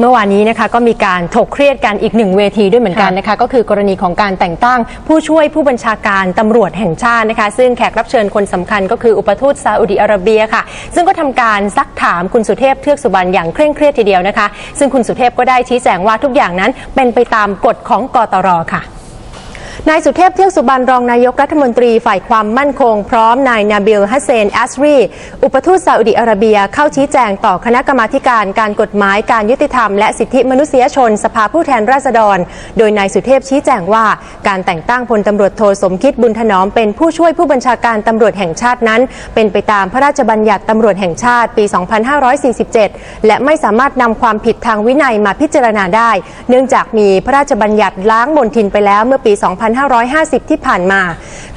เมื่อวานนี้นะคะก็มีการถกเครียดกันอีกหนึ่งเวทีด้วยเหมือนกันนะคะก็คือกรณีของการแต่งตั้ง ผู้ช่วยผู้บัญชาการตำรวจแห่งชาตินะคะ ซึ่งแขกรับเชิญคนสำคัญก็คืออุปทูตซาอุดิอาระเบียค่ะ ซึ่งก็ทำการซักถามคุณสุเทพเทือกสุบรรณอย่างเคร่งเครียดทีเดียวนะคะ ซึ่งคุณสุเทพก็ได้ชี้แจงว่าทุกอย่างนั้นเป็นไปตามกฎของกตรค่ะ นายสุเทพเทือกสุบรรณรองนายกรัฐมนตรีฝ่ายความมั่นคง พร้อมนายนาบิลฮัสเซนแอสรี อุปทูตซาอุดิอาระเบียเข้าชี้แจงต่อคณะกรรมาธิการการกฎหมายการยุติธรรมและสิทธิมนุษยชน สภาผู้แทนราษฎร โดยนายสุเทพชี้แจงว่า การแต่งตั้งพลตำรวจโทสมคิดบุญถนอมเป็นผู้ช่วยผู้บัญชาการตำรวจแห่งชาตินั้น เป็นไปตามพระราชบัญญัติตำรวจแห่งชาติปี 2547 และไม่สามารถนำความผิดทางวินัยมาพิจารณาได้ เนื่องจากมีพระราชบัญญัติล้างมลทินไปแล้วเมื่อปี 2 5 2550 ที่ผ่านมา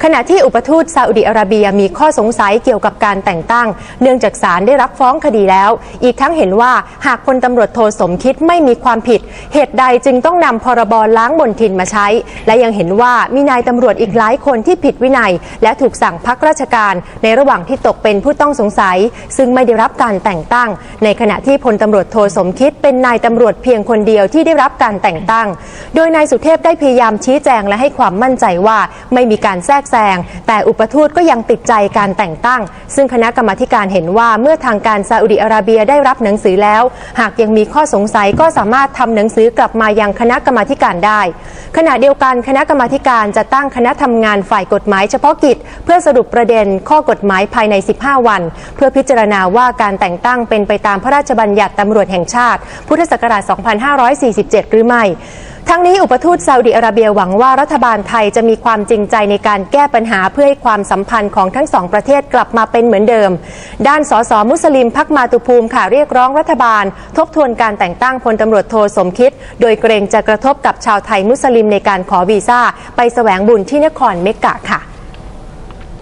ขณะที่อุปทูตซาอุดิอาระเบียมีข้อสงสัยเกี่ยวกับการแต่งตั้ง เนื่องจากศาลได้รับฟ้องคดีแล้ว อีกทั้งเห็นว่าหากพลตำรวจโทสมคิดไม่มีความผิด เหตุใดจึงต้องนำพรบล้างมลทินมาใช้ และยังเห็นว่ามีนายตำรวจอีกหลายคนที่ผิดวินัย และถูกสั่งพักราชการในระหว่างที่ตกเป็นผู้ต้องสงสัย ซึ่งไม่ได้รับการแต่งตั้ง ในขณะที่พลตำรวจโทสมคิดเป็นนายตำรวจเพียงคนเดียวที่ได้รับการแต่งตั้ง โดยนายสุเทพได้พยายามชี้แจงและให้ความมั่นใจว่าไม่มีการแทรกแซง แต่อุปทูตก็ยังติดใจการแต่งตั้ง ซึ่งคณะกรรมาการเห็นว่าเมื่อทางการซาอุดิอาระเบียได้รับหนังสือแล้ว หากยังมีข้อสงสัยก็สามารถทำหนังสือกลับมายังคณะกรรมาการได้ ขณะเดียวกันคณะกรรมาการจะตั้งคณะทำงานฝ่ายกฎหมายเฉพาะกิจ เพื่อสรุปประเด็นข้อกฎหมายภายใน 15 วัน เพื่อพิจารณาว่าการแต่งตั้งเป็นไปตามพระราชบัญญัติตำรวจแห่งชาติ พุทธศักราช 2547 หรือไม่ ทั้งนี้อุปทูตซาอุดิอาระเบียหวังว่ารัฐบาลไทยจะมีความจริงใจในการแก้ปัญหาเพื่อให้ความสัมพันธ์ของทั้งสองประเทศกลับมาเป็นเหมือนเดิม ด้านสสมุสลิมพักมาตุภูมิค่ะเรียกร้องรัฐบาล ทบทวนการแต่งตั้งพลตำรวจโทสมคิด โดยเกรงจะกระทบกับชาวไทยมุสลิมในการขอวีซ่าไปแสวงบุญที่นครเมกกะค่ะ